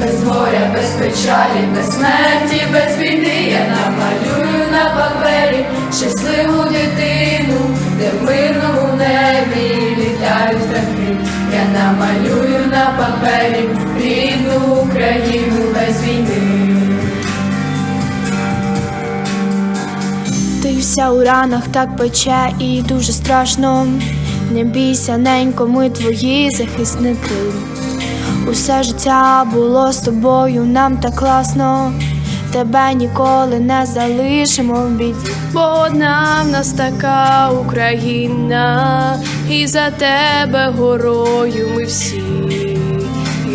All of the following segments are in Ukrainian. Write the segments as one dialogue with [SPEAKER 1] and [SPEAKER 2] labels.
[SPEAKER 1] без горя, без печалі, без смерті, без війни. Я намалюю на папері щасливу дитину, де в мирному небі літають птахи. Я намалюю на папері рідну Україну без війни.
[SPEAKER 2] Ти вся у ранах так пече і дуже страшно. Не бійся, ненько, ми твої захисники. Усе життя було з тобою, нам так класно. Тебе ніколи не залишимо в біді. Бо одна в нас така Україна, і за тебе горою ми всі.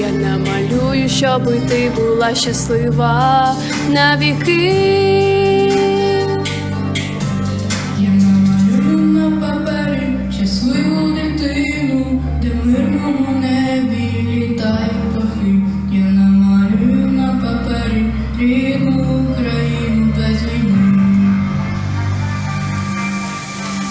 [SPEAKER 2] Я намалюю, щоби ти була щаслива навіки.